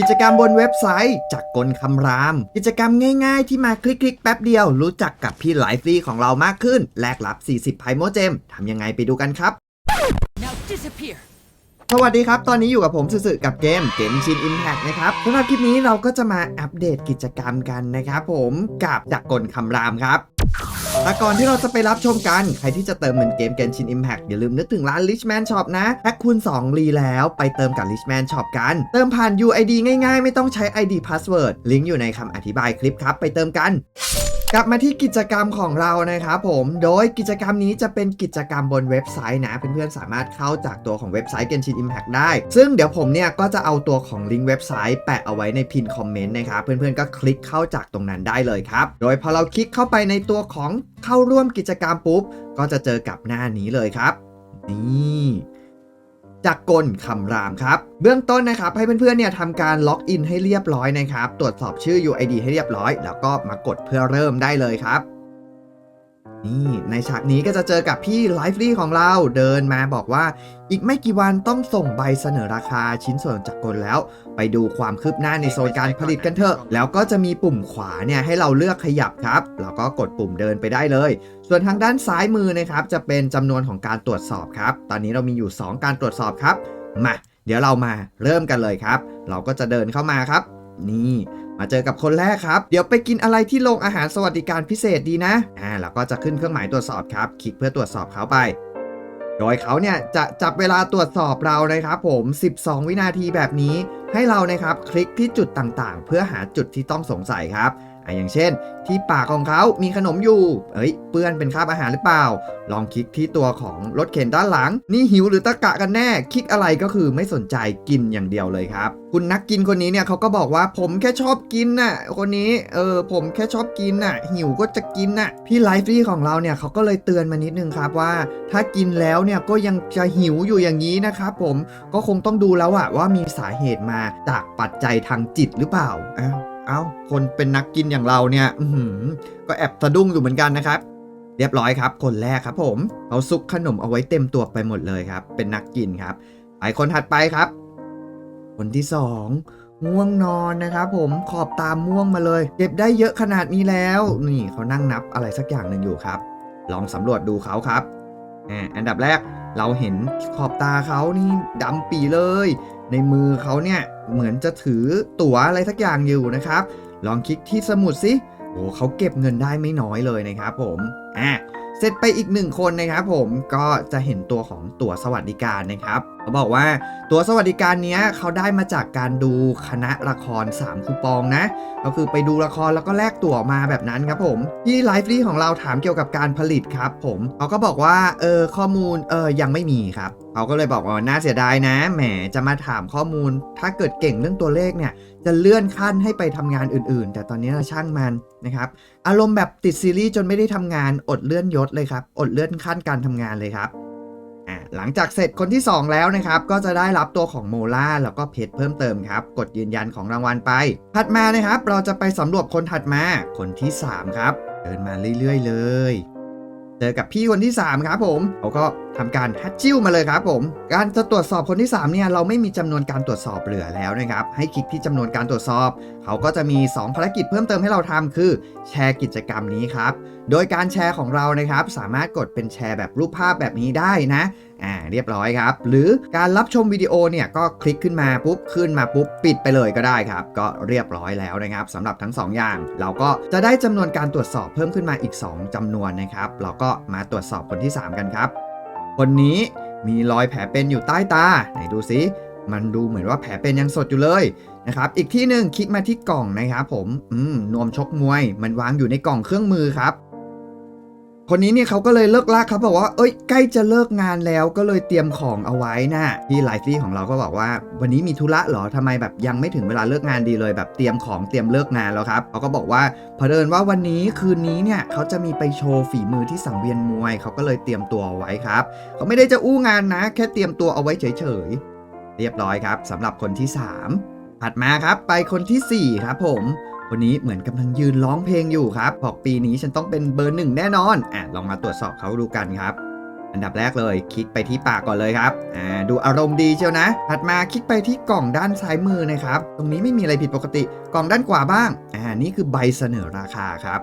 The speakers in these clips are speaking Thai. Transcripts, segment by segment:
กิจกรรมบนเว็บไซต์จากกลคำราม กิจกรรมง่ายๆ ที่มาคลิกๆ แป๊บเดียว รู้จักกับพี่ไลฟ์ลี่ของเรามากขึ้น แลกรับ 40ไพโมเจมทำยังไงไปดูกันครับ Now disappear. สวัสดีครับ ตอนนี้อยู่กับผมสื่อๆกับเกมเกมชิน Impact นะครับสำหรับคลิปนี้เราก็จะมาอัปเดตกิจกรรมกันนะครับผมกับจากกลคำรามครับ แต่ก่อนที่เราจะไปรับชมกัน ใครที่จะเติมเหมือนเกมเกนชิน Impact อย่าลืมนึกถึงร้าน Richman Shop นะแพ็คคูณ2รีแล้วไปเติมกับ Richman Shop กัน เติมผ่าน UID ง่ายๆ ไม่ต้องใช้ ID Password ลิงก์อยู่ในคำอธิบายคลิปครับ ไปเติมกัน กลับมาที่กิจกรรมของเรานะครับผม โดยกิจกรรมนี้จะเป็นกิจกรรมบนเว็บไซต์นะ เพื่อนๆสามารถเข้าจากตัวของเว็บไซต์ Genshin Impact ได้ ซึ่งเดี๋ยวผมเนี่ยก็จะเอาตัวของลิงก์เว็บไซต์แปะเอาไว้ในพินคอมเมนต์นะครับ เพื่อนๆก็คลิกเข้าจากตรงนั้นได้เลยครับ โดยพอเราคลิกเข้าไปในตัวของเข้าร่วมกิจกรรมปุ๊บ ก็จะเจอกับหน้านี้เลยครับ นี่ จากกลคำรามครับ เบื้องต้นนะครับ ให้เพื่อนๆเนี่ยทำการล็อกอินให้เรียบร้อยนะครับ ตรวจสอบชื่อ UID ให้เรียบร้อย แล้วก็มากดเพื่อเริ่มได้เลยครับ นี่ในฉากนี้ก็จะเจอกับพี่ไลฟ์ลี่ของเราเดินมาบอกว่า อีกไม่กี่วันต้องส่งใบเสนอราคาชิ้นส่วนจากกลแล้ว ไปดูความคืบหน้าในโซนการผลิตกันเถอะ แล้วก็จะมีปุ่มขวาเนี่ยให้เราเลือกขยับครับ แล้วก็กดปุ่มเดินไปได้เลย ส่วนทางด้านซ้ายมือนะครับจะเป็นจำนวนของการตรวจสอบครับ ตอนนี้เรามีอยู่ 2 การตรวจสอบครับมาเดี๋ยวเรามาเริ่มกันเลยครับ เราก็จะเดินเข้ามาครับ นี่มาเจอกับคนแรกครับ เดี๋ยวไปกินอะไรที่โรงอาหารสวัสดิการพิเศษดีนะอ่าแล้วก็จะขึ้นเครื่องหมายตรวจสอบครับ คลิกเพื่อตรวจสอบเขาไปโดยเขาเนี่ยจะจับเวลาตรวจสอบเรานะครับผม 12 วินาทีแบบนี้ ให้เรานะครับคลิกที่จุดต่างๆ เพื่อหาจุดที่ต้องสงสัยครับ อะอย่างเช่น ที่ปากของเขามีขนมอยู่ เอ้ย เปื้อนเป็นคราบอาหารหรือเปล่า ลองคลิกที่ตัวของรถเข็นด้านหลัง นี่หิวหรือตะกะกันแน่ คลิกอะไรก็คือไม่สนใจกินอย่างเดียวเลยครับ คุณนักกินคนนี้เนี่ยเขาก็บอกว่าผมแค่ชอบกินน่ะ คนนี้ เออ ผมแค่ชอบกินน่ะ หิวก็จะกินน่ะ พี่ไลฟ์รี่ของเราเนี่ยเขาก็เลยเตือนมานิดนึงครับว่า ถ้ากินแล้วเนี่ยก็ยังจะหิวอยู่อย่างนี้นะครับผม ก็คงต้องดูแล้วอะว่ามีสาเหตุมาจากปัจจัยทางจิตหรือเปล่าอ้าว เอ้า คนเป็นนักกินอย่างเราเนี่ย อืก็แอบสะดุ้งอยู่เหมือนกันนะครับ เรียบร้อยครับ คนแรกครับ ผมเขาซุกขนมเอาไว้เต็มตัวไปหมดเลยครับ เป็นนักกินครับ ไปคนถัดไปครับ คนที่สองง่วงนอนนะครับผมขอบตามม่วงมาเลย เก็บได้เยอะขนาดนี้แล้ว นี่เขานั่งนับอะไรสักอย่างหนึ่งอยู่ครับ ลองสำรวจดูเขาครับอ่าอันดับแรกเราเห็นขอบตาเขานี่ดำปีเลย ในมือเขาเนี่ยเหมือนจะถือตั๋วอะไรสักอย่างอยู่นะครับ ลองคลิกที่สมุดสิโอ้เขาเก็บเงินได้ไม่น้อยเลยนะครับผมอะเสร็จไปอีกหนึ่งคนนะครับผมก็จะเห็นตัวของตั๋วสวัสดิการนะครับ เขาบอกว่าตั๋วสวัสดิการนี้เขาได้มาจากการดูคณะละคร 3 คูปองนะ ก็คือไปดูละครแล้วก็แลกตั๋วมาแบบนั้นครับผม ที่ไลฟ์ลี่ของเราถามเกี่ยวกับการผลิตครับผมเขาก็บอกว่าเออข้อมูลเออยังไม่มีครับเขาก็เลยบอกว่าน่าเสียดายนะ แหมจะมาถามข้อมูล ถ้าเกิดเก่งเรื่องตัวเลขเนี่ย จะเลื่อนขั้นให้ไปทำงานอื่น ๆ แต่ตอนนี้เราช่างมันนะครับอารมณ์แบบติดซีรีส์จนไม่ได้ทำงานอดเลื่อนยศเลยครับอดเลื่อนขั้นการทำงานเลยครับ หลังจากเสร็จคนที่ 2 แล้วนะครับ ก็จะได้รับตัวของโมล่าแล้วก็เพชรเพิ่มเติมครับ กดยืนยันของรางวัลไป ถัดมานะครับ เราจะไปสำรวจคนถัดมา คนที่ 3 ครับ เดินมาเรื่อยๆ เลย เจอกับพี่คนที่ 3 ครับผมเขาก็ทำการฮัตจิ้วมาเลยครับผม การจะตรวจสอบคนที่ 3 เนี่ย เราไม่มีจำนวนการตรวจสอบเหลือแล้วนะครับ ให้คลิกที่จำนวนการตรวจสอบ เขาก็จะมี 2 ภารกิจเพิ่มเติมให้เราทำคือ แชร์กิจกรรมนี้ครับ โดยการแชร์ของเรานะครับ สามารถกดเป็นแชร์แบบรูปภาพแบบนี้ได้นะ อ่าเรียบร้อยครับ หรือการรับชมวิดีโอเนี่ยก็คลิกขึ้นมาปุ๊บขึ้นมาปุ๊บปิดไปเลยก็ได้ครับ ก็เรียบร้อยแล้วนะครับสำหรับทั้ง 2 อย่าง เราก็จะได้จำนวนการตรวจสอบเพิ่มขึ้นมาอีก 2จำนวนนะครับเราก็มาตรวจสอบคนที่ 3 กันครับ คนนี้มีรอยแผลเป็นอยู่ใต้ตาไหนดูซิมันดูเหมือนว่าแผลเป็นยังสดอยู่เลยนะครับ อีกที่หนึ่งคลิกมาที่กล่องนะครับผม อืม นวมชกมวย มันวางอยู่ในกล่องเครื่องมือครับ คนนี้เนี่ยเขาก็เลยเลิกลากครับบอกว่า เอ้ยใกล้จะเลิกงานแล้วก็เลยเตรียมของเอาไว้นะพี่ไลฟี่ของเราก็บอกว่า วันนี้มีธุระเหรอทำไมแบบยังไม่ถึงเวลาเลิกงานดีเลยแบบเตรียมของเตรียมเลิกงานแล้วครับเขาก็บอกว่าเผอิญว่าวันนี้คืนนี้เนี่ยเขาจะมีไปโชว์ฝีมือที่สังเวียนมวยเขาก็เลยเตรียมตัวเอาไว้ครับเขาไม่ได้จะอู้งานนะ แค่เตรียมตัวเอาไว้เฉยๆเรียบร้อยครับสำหรับคนที่ 3 ถัดมาครับไปคนทีสี่4 ครับผม คนนี้เหมือนกำลังยืนร้องเพลงอยู่ครับบอกปีนี้ฉันต้องเป็นเบอร์หนึ่งแน่นอนอะลองมาตรวจสอบเขาดูกันครับ อันดับแรกเลยคลิกไปที่ปากก่อนเลยครับอ่าดูอารมณ์ดีเชียวนะ ถัดมาคลิกไปที่กล่องด้านซ้ายมือนะครับ ตรงนี้ไม่มีอะไรผิดปกติ กล่องด้านขวาบ้างอ่านี่คือใบเสนอราคาครับ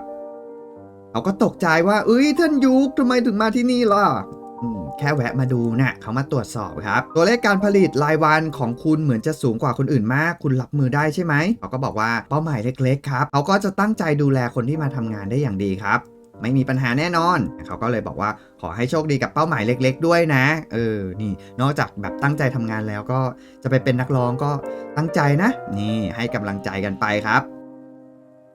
เขาก็ตกใจว่าเอ้ยท่านยุกทำไมถึงมาที่นี่ล่ะ แค่แวะมาดูนะ่ะเขามาตรวจสอบครับ ตัวเลขการผลิตรายวันของคุณเหมือนจะสูงกว่าคนอื่นมาก คุณรับมือได้ใช่ไหมเขาก็บอกว่าเป้าหมายเล็กๆครับเขาก็จะตั้งใจดูแลคนที่มาทำงานได้อย่างดีครับไม่มีปัญหาแน่นอน เขาก็เลยบอกว่าขอให้โชคดีกับเป้าหมายเล็ก ๆ ด้วยนะ เออ นี่ นอกจากแบบตั้งใจทำงานแล้วก็จะไปเป็นนักร้องก็ตั้งใจนะ นี่ให้กำลังใจกันไปครับ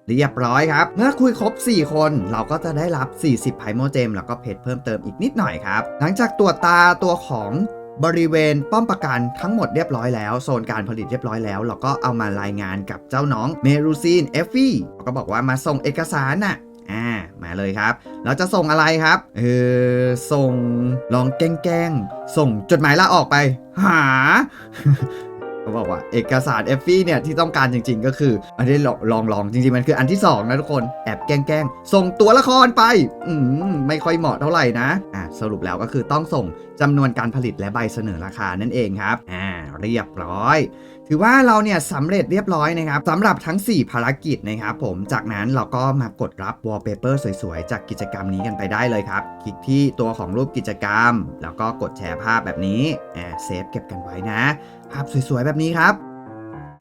เรียบร้อยครับ เมื่อคุยครบ 4 คนเราก็จะได้รับ 40ไพโมเจมแล้วก็เพชรเพิ่มเติมอีกนิดหน่อยครับ หลังจากตรวจตาตัวของบริเวณป้อมประกันทั้งหมดเรียบร้อยแล้ว โซนการผลิตเรียบร้อยแล้ว เราก็เอามารายงานกับเจ้าน้องเมรูซีนเอฟฟี่เขาก็บอกว่ามาส่งเอกสารน่ะอ่ามาเลยครับ เราจะส่งอะไรครับ เออ ส่งลองแกล้งๆส่งจดหมายลาออกไป หา เขาบอกว่าเอกสารเอฟฟี่เนี่ยที่ต้องการจริง ๆ ก็คืออันนี้ลองลองลองจริงๆมันคืออันที่ 2 นะทุกคนแอบแกล้งๆส่งตัวละครไป อืมไม่ค่อยเหมาะเท่าไหร่นะอ่าสรุปแล้วก็คือต้องส่งจำนวนการผลิตและใบเสนอราคานั่นเองครับอ่า เรียบร้อย ถือว่าเราเนี่ยสำเร็จเรียบร้อยนะครับสำหรับทั้ง 4 ภารกิจนะครับผมจากนั้นเราก็มากดรับ wallpaper สวยๆ จากกิจกรรมนี้กันไปได้เลยครับ คลิกที่ตัวของรูปกิจกรรม แล้วก็กดแชร์ภาพแบบนี้อ่าเซฟเก็บกันไว้นะ ภาพสวยๆ แบบนี้ครับ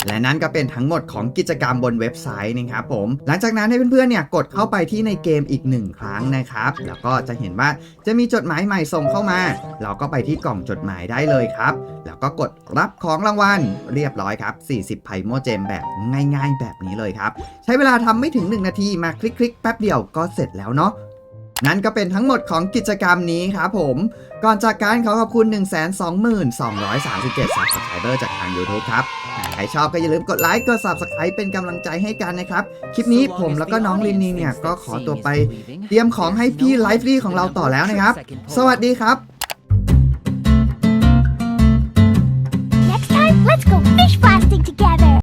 และนั่นก็เป็นทั้งหมดของกิจกรรมบนเว็บไซต์นะครับผม หลังจากนั้นให้เพื่อนๆเนี่ยกดเข้าไปที่ในเกมอีกหนึ่งครั้งนะครับ แล้วก็จะเห็นว่าจะมีจดหมายใหม่ส่งเข้ามา เราก็ไปที่กล่องจดหมายได้เลยครับ แล้วก็กดรับของรางวัลเรียบร้อยครับ 40 ไพโมเจมแบบง่ายๆ แบบนี้เลยครับ ใช้เวลาทำไม่ถึง 1 นาทีมาคลิกๆแป๊บเดียวก็เสร็จแล้วเนาะนั่นก็เป็นทั้งหมดของกิจกรรมนี้ครับผม ก่อนจากการขอขอบคุณ 122,237 Subscriber จากทาง YouTube ครับ ครชอบก็อย่าลืมกดไลค์กด Subscribe เป็นกำลังใจให้กันนะครับ คลิปนี้ผมแล้วก็น้องลินนีเนี่ยก็ขอตัวไปเตรียมของให้พี่ไลฟ์รีของเราต่อแล้วนะครับ สวัสดีครับ Next time, let's go fish blasting together.